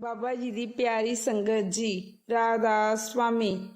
ਬਾਬਾ ਜੀ ਦੀ ਪਿਆਰੀ ਸੰਗਤ ਜੀ ਰਾਧਾਸ ਸਵਾਮੀ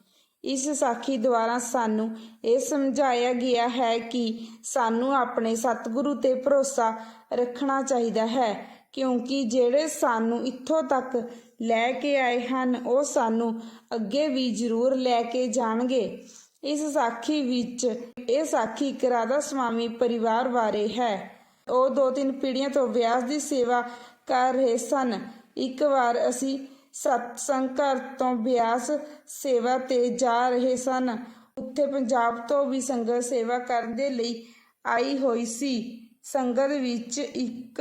ਇਸ ਸਾਖੀ ਦੁਆਰਾ ਸਾਨੂੰ ਇਹ ਸਮਝਾਇਆ ਗਿਆ ਹੈ ਕਿ ਸਾਨੂੰ ਆਪਣੇ ਸਤਿਗੁਰੂ ਤੇ ਭਰੋਸਾ ਰੱਖਣਾ ਚਾਹੀਦਾ ਹੈ, ਕਿਉਂਕਿ ਜਿਹੜੇ ਸਾਨੂੰ ਇੱਥੋਂ ਤੱਕ ਲੈ ਕੇ ਆਏ ਹਨ, ਉਹ ਸਾਨੂੰ ਅੱਗੇ ਵੀ ਜ਼ਰੂਰ ਲੈ ਕੇ ਜਾਣਗੇ। ਇਸ ਸਾਖੀ ਵਿੱਚ, ਇਹ ਸਾਖੀ ਇੱਕ ਰਾਧਾ ਸਵਾਮੀ ਪਰਿਵਾਰ ਬਾਰੇ ਹੈ। ਉਹ ਦੋ ਤਿੰਨ ਪੀੜ੍ਹੀਆਂ ਤੋਂ ਵਿਆਸ ਦੀ ਸੇਵਾ ਕਰ ਰਹੇ ਸਨ। ਇੱਕ ਵਾਰ ਅਸੀਂ ਸਤਸੰਗ ਘਰ ਤੋਂ ਬਿਆਸ ਸੇਵਾ ਤੇ ਜਾ ਰਹੇ ਸਨ। ਉੱਥੇ ਪੰਜਾਬ ਤੋਂ ਵੀ ਸੰਗਤ ਸੇਵਾ ਕਰਨ ਦੇ ਲਈ ਆਈ ਹੋਈ ਸੀ। ਸੰਗਤ ਵਿੱਚ ਇੱਕ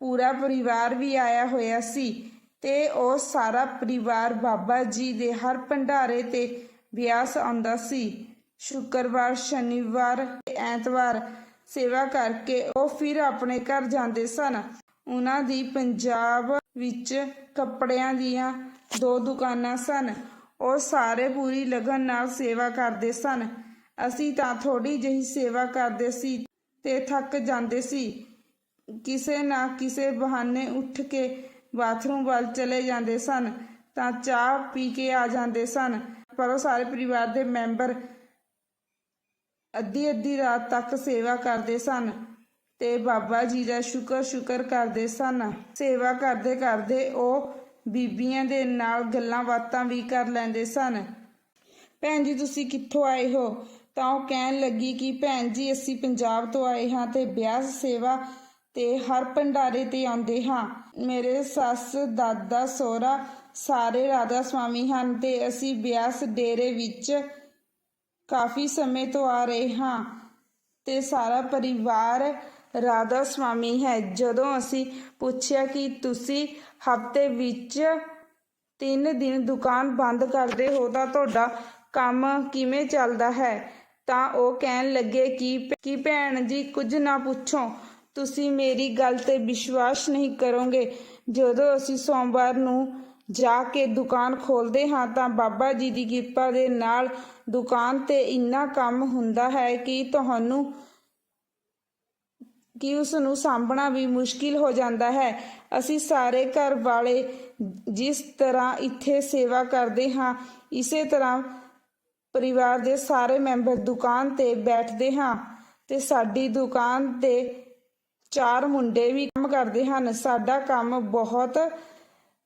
ਪੂਰਾ ਪਰਿਵਾਰ ਵੀ ਆਇਆ ਹੋਇਆ ਸੀ ਤੇ ਉਹ ਸਾਰਾ ਪਰਿਵਾਰ ਬਾਬਾ ਜੀ ਦੇ ਹਰ ਭੰਡਾਰੇ ਤੇ ਬਿਆਸ ਆਉਂਦਾ ਸੀ। ਸ਼ੁੱਕਰਵਾਰ, ਸ਼ਨੀਵਾਰ ਤੇ ਐਤਵਾਰ ਸੇਵਾ ਕਰਕੇ ਉਹ ਫਿਰ ਆਪਣੇ ਘਰ ਜਾਂਦੇ ਸਨ। ਉਹਨਾਂ ਦੀ ਪੰਜਾਬ ਵਿੱਚ ਕੱਪੜਿਆਂ ਦੀਆਂ ਦੋ ਦੁਕਾਨਾਂ ਸਨ। ਉਹ ਸਾਰੇ ਪੂਰੀ ਲਗਨ ਨਾਲ ਸੇਵਾ ਕਰਦੇ ਸਨ। ਅਸੀਂ ਤਾਂ ਥੋੜੀ ਜਿਹੀ ਸੇਵਾ ਕਰਦੇ ਸੀ ਤੇ ਥੱਕ ਜਾਂਦੇ ਸੀ। ਕਿਸੇ ਨਾ ਕਿਸੇ ਬਹਾਨੇ ਉੱਠ ਕੇ ਬਾਥਰੂਮ ਵੱਲ ਚਲੇ ਜਾਂਦੇ ਸਨ ਤਾਂ ਚਾਹ ਪੀ ਕੇ ਆ ਜਾਂਦੇ ਸਨ। ਪਰ ਉਹ ਸਾਰੇ ਪਰਿਵਾਰ ਦੇ ਮੈਂਬਰ ਅੱਧੀ ਅੱਧੀ ਰਾਤ ਤੱਕ ਸੇਵਾ ਕਰਦੇ ਸਨ। ਤੇ ਬਾਬਾ ਜੀ ਦਾ ਸ਼ੁਕਰ ਸ਼ੁਕਰ ਕਰਦੇ ਸਨ। ਸੇਵਾ ਕਰਦੇ ਕਰਦੇ ਉਹ ਬੀਬੀਆਂ ਦੇ ਨਾਲ ਗੱਲਾਂ ਬਾਤਾਂ ਵੀ ਕਰ ਲੈਂਦੇ ਸਨ। ਭੈਣ ਜੀ, ਤੁਸੀਂ ਕਿੱਥੋਂ ਆਏ ਹੋ? ਤਾਂ ਉਹ ਕਹਿਣ ਲੱਗੀ ਕਿ ਭੈਣ ਜੀ, ਅਸੀਂ ਪੰਜਾਬ ਤੋਂ ਆਏ ਹਾਂ ਤੇ ਵਿਆਹ ਸੇਵਾ ਤੇ ਹਰ ਭੰਡਾਰੇ ਤੇ ਆਉਂਦੇ ਹਾਂ। ਮੇਰੇ ਸੱਸ, ਦਾਦਾ, ਸੋਹਰਾ ਸਾਰੇ ਰਾਧਾ ਸਵਾਮੀ ਹਨ ਤੇ ਅਸੀਂ ਬਿਆਸ ਡੇਰੇ ਵਿੱਚ ਕਾਫੀ ਸਮੇਂ ਤੋਂ ਆ ਰਹੇ ਹਾਂ ਤੇ ਸਾਰਾ ਪਰਿਵਾਰ ਰਾਧਾ ਸਵਾਮੀ ਹੈ। ਜਦੋਂ ਅਸੀਂ ਪੁੱਛਿਆ ਕਿ ਤੁਸੀਂ ਹਫ਼ਤੇ ਵਿੱਚ ਤਿੰਨ ਦਿਨ ਦੁਕਾਨ ਬੰਦ ਕਰਦੇ ਹੋ ਤਾਂ ਤੁਹਾਡਾ ਕੰਮ ਕਿਵੇਂ ਚੱਲਦਾ ਹੈ? ਤਾਂ ਉਹ ਕਹਿਣ ਲੱਗੇ ਕਿ ਕਿ ਭੈਣ ਜੀ, ਕੁਝ ਨਾ ਪੁੱਛੋ। ਤੁਸੀਂ ਮੇਰੀ ਗੱਲ ਤੇ ਵਿਸ਼ਵਾਸ ਨਹੀਂ ਕਰੋਗੇ। ਜਦੋਂ ਅਸੀਂ ਸੋਮਵਾਰ ਨੂੰ ਜਾ ਕੇ ਦੁਕਾਨ ਖੋਲਦੇ ਹਾਂ ਤਾਂ ਬਾਬਾ ਜੀ ਦੀ ਕਿਰਪਾ ਦੇ ਨਾਲ ਦੁਕਾਨ ਤੇ ਇੰਨਾ ਕੰਮ ਹੁੰਦਾ ਹੈ ਕਿ ਤੁਹਾਨੂੰ ਕਿ ਉਸ ਨੂੰ ਸਾਂਭਣਾ ਵੀ ਮੁਸ਼ਕਿਲ ਹੋ ਜਾਂਦਾ ਹੈ। ਅਸੀਂ ਸਾਰੇ ਘਰ ਵਾਲੇ ਜਿਸ ਤਰ੍ਹਾਂ ਇੱਥੇ ਸੇਵਾ ਕਰਦੇ ਹਾਂ, ਇਸੇ ਤਰ੍ਹਾਂ ਪਰਿਵਾਰ ਦੇ ਸਾਰੇ ਮੈਂਬਰ ਦੁਕਾਨ ਤੇ ਬੈਠਦੇ ਹਾਂ ਤੇ ਸਾਡੀ ਦੁਕਾਨ ਤੇ ਚਾਰ ਮੁੰਡੇ ਵੀ ਕੰਮ ਕਰਦੇ ਹਨ। ਸਾਡਾ ਕੰਮ ਬਹੁਤ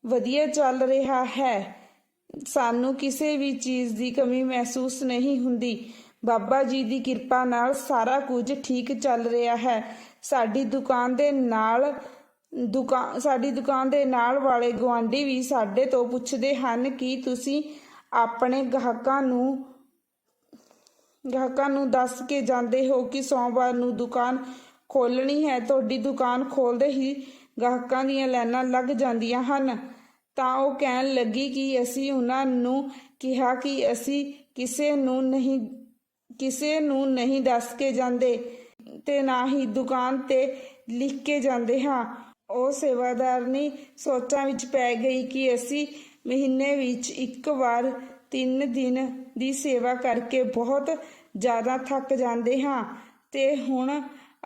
ਵਧੀਆ ਚੱਲ ਰਿਹਾ ਹੈ। ਸਾਨੂੰ ਕਿਸੇ ਵੀ ਚੀਜ਼ ਦੀ ਕਮੀ ਮਹਿਸੂਸ ਨਹੀਂ ਹੁੰਦੀ। ਬਾਬਾ ਜੀ ਦੀ ਕਿਰਪਾ ਨਾਲ ਸਾਰਾ ਕੁਝ ਠੀਕ ਚੱਲ ਰਿਹਾ ਹੈ। ਸਾਡੀ ਦੁਕਾਨ ਦੇ ਨਾਲ ਦੁਕਾਨ ਸਾਡੀ ਦੁਕਾਨ ਦੇ ਨਾਲ ਵਾਲੇ ਗੁਆਂਢੀ ਵੀ ਸਾਡੇ ਤੋਂ ਪੁੱਛਦੇ ਹਨ ਕਿ ਤੁਸੀਂ ਆਪਣੇ ਗਾਹਕਾਂ ਨੂੰ ਗਾਹਕਾਂ ਨੂੰ ਦੱਸ ਕੇ ਜਾਂਦੇ ਹੋ ਕਿ ਸੋਮਵਾਰ ਨੂੰ ਦੁਕਾਨ ਖੋਲਣੀ ਹੈ। ਤੁਹਾਡੀ ਦੁਕਾਨ ਖੋਲਦੇ ਹੀ ਗਾਹਕਾਂ ਦੀਆਂ ਲਾਈਨਾਂ ਲੱਗ ਜਾਂਦੀਆਂ ਹਨ। ਤਾਂ ਉਹ ਕਹਿਣ ਲੱਗੀ ਕਿ ਅਸੀਂ ਉਹਨਾਂ ਨੂੰ ਕਿਹਾ ਕਿ ਅਸੀਂ ਕਿਸੇ ਨੂੰ ਨਹੀਂ ਕਿਸੇ ਨੂੰ ਨਹੀਂ ਦੱਸ ਕੇ ਜਾਂਦੇ ਤੇ ਨਾ ਹੀ ਦੁਕਾਨ ਤੇ ਲਿਖ ਕੇ ਜਾਂਦੇ, ਹਾਂ। ਉਹ ਸੇਵਾਦਾਰਨੀ ਸੋਚਾਂ ਵਿੱਚ ਪੈ ਗਈ ਕਿ ਅਸੀਂ ਮਹੀਨੇ ਵਿੱਚ ਇੱਕ ਵਾਰ ਤਿੰਨ ਦਿਨ ਦੀ ਸੇਵਾ ਕਰਕੇ ਬਹੁਤ ਜ਼ਿਆਦਾ ਥੱਕ ਜਾਂਦੇ, ਹਾਂ। ਤੇ ਹੁਣ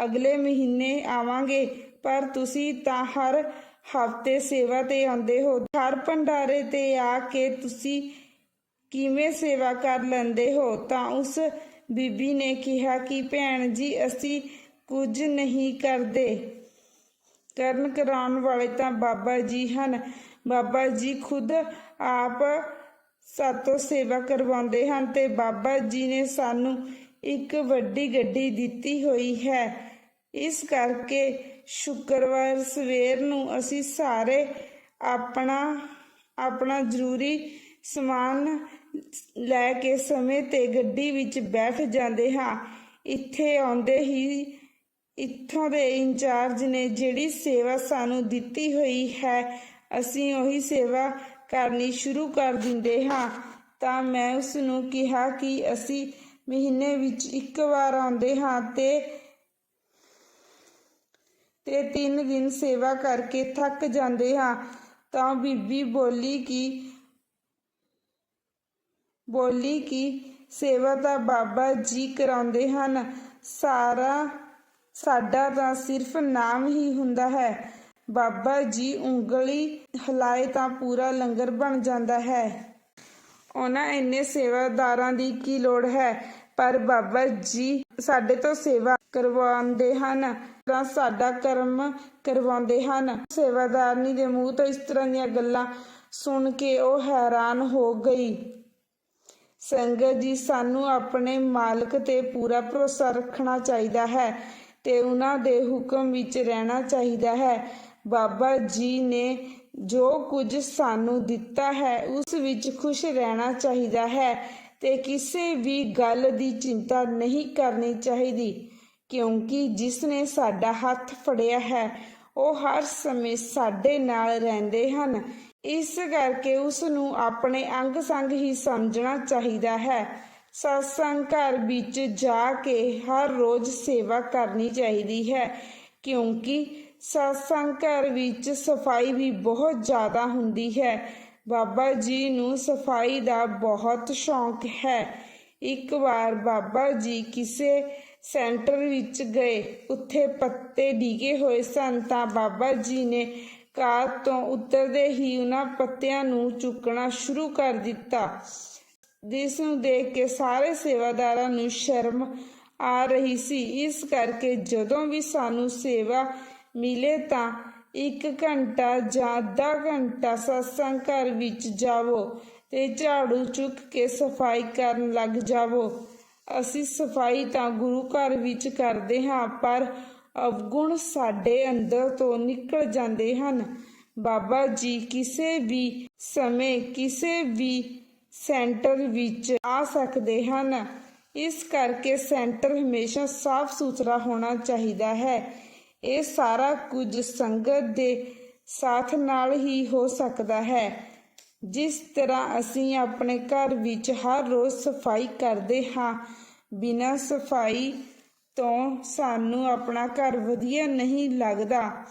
ਅਗਲੇ ਮਹੀਨੇ ਆਵਾਂਗੇ, ਪਰ ਤੁਸੀਂ ਤਾਂ ਹਰ ਹਫ਼ਤੇ ਸੇਵਾ ਤੇ ਆਉਂਦੇ ਹੋ। ਹਰ ਭੰਡਾਰੇ ਤੇ ਆ ਕੇ ਤੁਸੀਂ ਕਿਵੇਂ ਸੇਵਾ ਕਰ ਲੈਂਦੇ ਹੋ? ਤਾਂ ਉਸ ਬੀਬੀ ਨੇ ਕਿਹਾ ਕਿ ਭੈਣ ਜੀ, ਅਸੀਂ ਕੁਝ ਨਹੀਂ ਕਰਦੇ। ਕਰਨ ਕਰਾਉਣ ਵਾਲੇ ਤਾਂ ਬਾਬਾ ਜੀ ਹਨ। ਬਾਬਾ ਜੀ ਖੁਦ ਆਪ ਸਾਤੋਂ ਸੇਵਾ ਕਰਵਾਉਂਦੇ ਹਨ ਤੇ ਬਾਬਾ ਜੀ ਨੇ ਸਾਨੂੰ ਇੱਕ ਵੱਡੀ ਗੱਡੀ ਦਿੱਤੀ ਹੋਈ ਹੈ। ਇਸ ਕਰਕੇ ਸ਼ੁੱਕਰਵਾਰ ਸਵੇਰ ਨੂੰ ਅਸੀਂ ਸਾਰੇ ਆਪਣਾ ਆਪਣਾ ਜ਼ਰੂਰੀ ਸਮਾਨ ਲੈ ਕੇ ਸਮੇਂ ਤੇ ਗੱਡੀ ਵਿੱਚ ਬੈਠ ਜਾਂਦੇ ਹਾਂ। ਇੱਥੇ ਆਉਂਦੇ ਹੀ ਇੱਥੋਂ ਦੇ ਇੰਚਾਰਜ ਨੇ ਜਿਹੜੀ ਸੇਵਾ ਸਾਨੂੰ ਦਿੱਤੀ ਹੋਈ ਹੈ, ਅਸੀਂ ਉਹੀ ਸੇਵਾ ਕਰਨੀ ਸ਼ੁਰੂ ਕਰ ਦਿੰਦੇ ਹਾਂ। ਤਾਂ ਮੈਂ ਉਸ ਨੂੰ ਕਿਹਾ ਕਿ ਅਸੀਂ ਮਹੀਨੇ ਵਿੱਚ ਇੱਕ ਵਾਰ ਆਉਂਦੇ ਹਾਂ ਤੇ ਤੇ ਤਿੰਨ ਦਿਨ ਸੇਵਾ ਕਰਕੇ ਥੱਕ ਜਾਂਦੇ ਹਾਂ। ਤਾਂ ਬੀਬੀ ਬੋਲੀ ਕਿ ਬੋਲੀ ਕਿ ਸੇਵਾ ਤਾਂ ਬਾਬਾ ਜੀ ਕਰਾਉਂਦੇ ਹਨ। ਸਾਰਾ, ਸਾਡਾ ਤਾਂ ਸਿਰਫ ਨਾਮ ਹੀ ਹੁੰਦਾ ਹੈ। ਬਾਬਾ ਜੀ ਉਂਗਲੀ ਹਿਲਾਏ ਤਾਂ ਪੂਰਾ ਲੰਗਰ ਬਣ ਜਾਂਦਾ ਹੈ। ਉਹਨਾਂ ਇੰਨੇ ਸੇਵਾਦਾਰਾਂ ਦੀ ਕੀ ਲੋੜ ਹੈ? ਪਰ ਬਾਬਾ ਜੀ ਸਾਡੇ ਤੋਂ ਸੇਵਾ ਕਰਵਾਉਂਦੇ ਹਨ ਤਾਂ ਸਾਡਾ ਕਰਮ ਕਰਵਾਉਂਦੇ ਹਨ। ਸੇਵਾਦਾਰਨੀ ਦੇ ਮੂੰਹ ਤੋਂ ਇਸ ਤਰ੍ਹਾਂ ਦੀਆਂ ਗੱਲਾਂ ਸੁਣ ਕੇ ਉਹ ਹੈਰਾਨ ਹੋ ਗਈ। ਸੰਗਤ ਜੀ, ਸਾਨੂੰ ਆਪਣੇ ਮਾਲਕ ਤੇ ਪੂਰਾ ਭਰੋਸਾ ਰੱਖਣਾ ਚਾਹੀਦਾ ਹੈ ਤੇ ਉਹਨਾਂ ਦੇ ਹੁਕਮ ਵਿੱਚ ਰਹਿਣਾ ਚਾਹੀਦਾ ਹੈ। ਬਾਬਾ ਜੀ ਨੇ ਜੋ ਕੁਝ ਸਾਨੂੰ ਦਿੱਤਾ ਹੈ, ਉਸ ਵਿੱਚ ਖੁਸ਼ ਰਹਿਣਾ ਚਾਹੀਦਾ ਹੈ ਤੇ ਕਿਸੇ ਵੀ ਗੱਲ ਦੀ ਚਿੰਤਾ ਨਹੀਂ ਕਰਨੀ ਚਾਹੀਦੀ, ਕਿਉਂਕਿ ਜਿਸ ਨੇ ਸਾਡਾ ਹੱਥ ਫੜਿਆ ਹੈ, ਉਹ ਹਰ ਸਮੇਂ ਸਾਡੇ ਨਾਲ ਰਹਿੰਦੇ ਹਨ। ਇਸ ਕਰਕੇ ਉਸ ਨੂੰ ਆਪਣੇ ਅੰਗ ਸੰਗ ਹੀ ਸਮਝਣਾ ਚਾਹੀਦਾ ਹੈ। ਸਤਸੰਗ ਘਰ ਵਿੱਚ ਜਾ ਕੇ ਹਰ ਰੋਜ਼ ਸੇਵਾ ਕਰਨੀ ਚਾਹੀਦੀ ਹੈ, ਕਿਉਂਕਿ ਸਤਸੰਗ ਘਰ ਵਿੱਚ ਸਫ਼ਾਈ ਵੀ ਬਹੁਤ ਜ਼ਿਆਦਾ ਹੁੰਦੀ ਹੈ। ਬਾਬਾ ਜੀ ਨੂੰ ਸਫ਼ਾਈ ਦਾ ਬਹੁਤ ਸ਼ੌਂਕ ਹੈ। ਇੱਕ ਵਾਰ ਬਾਬਾ ਜੀ ਕਿਸੇ ਸੈਂਟਰ ਵਿੱਚ ਗਏ, ਉੱਥੇ ਪੱਤੇ ਡਿਗੇ ਹੋਏ ਸਨ ਤਾਂ ਬਾਬਾ ਜੀ ਨੇ ਕਾਰ ਤੋਂ ਉਤਰਦੇ ਹੀ ਉਹਨਾਂ ਪੱਤਿਆਂ ਨੂੰ ਚੁੱਕਣਾ ਸ਼ੁਰੂ ਕਰ ਦਿੱਤਾ। ਜਿਸ ਨੂੰ ਦੇਖ ਕੇ ਸਾਰੇ ਸੇਵਾਦਾਰਾਂ ਨੂੰ ਸ਼ਰਮ ਆ ਰਹੀ ਸੀ। ਇਸ ਕਰਕੇ ਜਦੋਂ ਵੀ ਸਾਨੂੰ ਸੇਵਾ ਮਿਲੇ ਤਾਂ ਇੱਕ ਘੰਟਾ ਜਾਂ ਅੱਧਾ ਘੰਟਾ ਸਤਸੰਗ ਘਰ ਵਿੱਚ ਜਾਵੋ ਤੇ ਝਾੜੂ ਚੁੱਕ ਕੇ ਸਫ਼ਾਈ ਕਰਨ ਲੱਗ ਜਾਵੋ। ਅਸੀਂ ਸਫ਼ਾਈ ਤਾਂ ਗੁਰੂ ਘਰ ਵਿੱਚ ਕਰਦੇ ਹਾਂ, ਪਰ ਅਵਗੁਣ ਸਾਡੇ ਅੰਦਰ ਤੋਂ ਨਿਕਲ ਜਾਂਦੇ ਹਨ। ਬਾਬਾ ਜੀ, ਕਿਸੇ ਵੀ ਸਮੇਂ ਕਿਸੇ ਵੀ ਸੈਂਟਰ ਵਿੱਚ ਆ ਸਕਦੇ ਹਨ। ਇਸ ਕਰਕੇ ਸੈਂਟਰ ਹਮੇਸ਼ਾ ਸਾਫ਼ ਸੁਥਰਾ ਹੋਣਾ ਚਾਹੀਦਾ ਹੈ। ਇਹ ਸਾਰਾ ਕੁਝ ਸੰਗਤ ਦੇ ਸਾਥ ਨਾਲ ਹੀ ਹੋ ਸਕਦਾ ਹੈ। ਜਿਸ ਤਰ੍ਹਾਂ ਅਸੀਂ ਆਪਣੇ ਘਰ ਵਿੱਚ ਹਰ ਰੋਜ਼ ਸਫ਼ਾਈ ਕਰਦੇ ਹਾਂ, ਬਿਨਾਂ ਸਫ਼ਾਈ ਤੋਂ ਸਾਨੂੰ ਆਪਣਾ ਘਰ ਵਧੀਆ ਨਹੀਂ ਲੱਗਦਾ।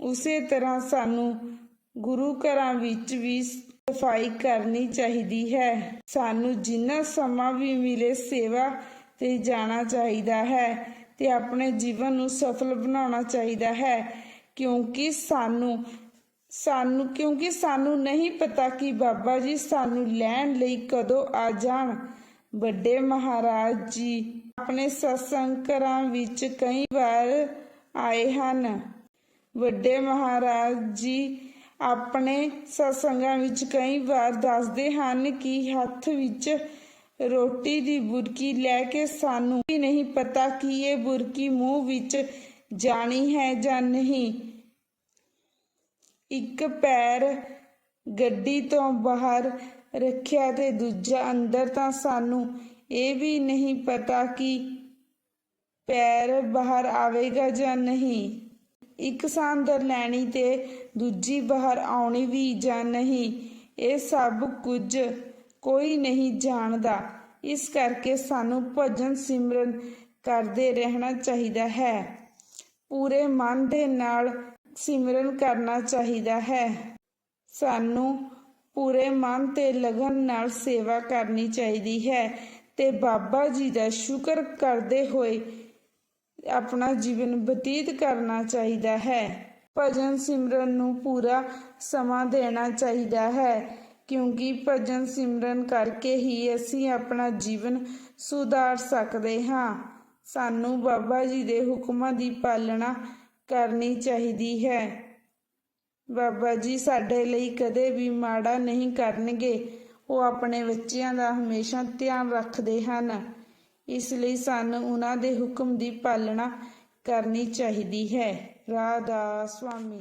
ਉਸੇ ਤਰ੍ਹਾਂ ਸਾਨੂੰ ਗੁਰੂ ਘਰਾਂ ਵਿੱਚ ਵੀ ਸਫ਼ਾਈ ਕਰਨੀ ਚਾਹੀਦੀ ਹੈ। ਸਾਨੂੰ ਜਿੰਨਾ ਸਮਾਂ ਵੀ ਮਿਲੇ ਸੇਵਾ ਤੇ ਜਾਣਾ ਚਾਹੀਦਾ ਹੈ ਤੇ ਆਪਣੇ ਜੀਵਨ ਨੂੰ ਸਫਲ ਬਣਾਉਣਾ ਚਾਹੀਦਾ ਹੈ। ਕਿਉਂਕਿ ਸਾਨੂੰ ਸਾਨੂੰ, ਕਿਉਂਕਿ ਸਾਨੂੰ ਨਹੀਂ ਪਤਾ ਕਿ ਬਾਬਾ ਜੀ ਸਾਨੂੰ ਲੈਣ ਲਈ ਕਦੋਂ ਆ ਜਾਣ। ਵੱਡੇ ਮਹਾਰਾਜ ਜੀ ਆਪਣੇ ਸਤਸੰਗ ਘਰਾਂ ਵਿੱਚ ਕਈ ਵਾਰ ਆਏ ਹਨ। ਵੱਡੇ ਮਹਾਰਾਜ ਜੀ ਆਪਣੇ ਸਤਸੰਗਾਂ ਵਿੱਚ ਕਈ ਵਾਰ ਦੱਸਦੇ ਹਨ ਕਿ ਹੱਥ ਵਿੱਚ ਰੋਟੀ ਦੀ ਬੁਰਕੀ ਲੈ ਕੇ ਸਾਨੂੰ ਵੀ ਨਹੀਂ ਪਤਾ ਕਿ ਇਹ ਬੁਰਕੀ ਮੂੰਹ ਵਿੱਚ ਜਾਣੀ ਹੈ ਜਾਂ ਨਹੀਂ। ਇੱਕ ਪੈਰ ਗੱਡੀ ਤੋਂ ਬਾਹਰ ਰੱਖਿਆ ਤੇ ਦੂਜਾ ਅੰਦਰ ਤਾਂ ਸਾਨੂੰ ਇਹ ਵੀ ਨਹੀਂ ਪਤਾ ਕਿ ਪੈਰ ਬਾਹਰ ਆਵੇਗਾ ਜਾਂ ਨਹੀਂ। ਇੱਕ ਸਾਂਦਰ ਲੈਣੀ ਤੇ ਦੂਜੀ ਬਾਹਰ ਆਉਣੀ ਵੀ ਜਾਂ ਨਹੀਂ, ਇਹ ਸਭ ਕੁਝ ਕੋਈ ਨਹੀਂ ਜਾਣਦਾ। ਇਸ ਕਰਕੇ ਸਾਨੂੰ ਭਜਨ ਸਿਮਰਨ ਕਰਦੇ ਰਹਿਣਾ ਚਾਹੀਦਾ ਹੈ। ਪੂਰੇ ਮਨ ਦੇ ਨਾਲ ਸਿਮਰਨ ਕਰਨਾ ਚਾਹੀਦਾ ਹੈ। ਸਾਨੂੰ ਪੂਰੇ ਮਨ ਤੇ ਲਗਨ ਨਾਲ ਸੇਵਾ ਕਰਨੀ ਚਾਹੀਦੀ ਹੈ। ਤੇ ਬਾਬਾ ਜੀ ਦਾ ਸ਼ੁਕਰ ਕਰਦੇ ਹੋਏ ਆਪਣਾ ਜੀਵਨ ਬਤੀਤ ਕਰਨਾ ਚਾਹੀਦਾ ਹੈ। ਭਜਨ ਸਿਮਰਨ ਨੂੰ ਪੂਰਾ ਸਮਾਂ ਦੇਣਾ ਚਾਹੀਦਾ ਹੈ, ਕਿਉਂਕਿ ਭਜਨ ਸਿਮਰਨ ਕਰਕੇ ਹੀ ਅਸੀਂ ਆਪਣਾ ਜੀਵਨ ਸੁਧਾਰ ਸਕਦੇ ਹਾਂ। ਸਾਨੂੰ ਬਾਬਾ ਜੀ ਦੇ ਹੁਕਮਾਂ ਦੀ ਪਾਲਣਾ ਕਰਨੀ ਚਾਹੀਦੀ ਹੈ। ਬਾਬਾ ਜੀ ਸਾਡੇ ਲਈ ਕਦੇ ਵੀ ਮਾੜਾ ਨਹੀਂ ਕਰਨਗੇ। ਉਹ ਆਪਣੇ ਬੱਚਿਆਂ ਦਾ ਹਮੇਸ਼ਾ ਧਿਆਨ ਰੱਖਦੇ ਹਨ। ਇਸ ਲਈ ਸਾਨੂੰ ਉਹਨਾਂ ਦੇ ਹੁਕਮ ਦੀ ਪਾਲਣਾ ਕਰਨੀ ਚਾਹੀਦੀ ਹੈ। ਰਾਧਾ ਸੁਆਮੀ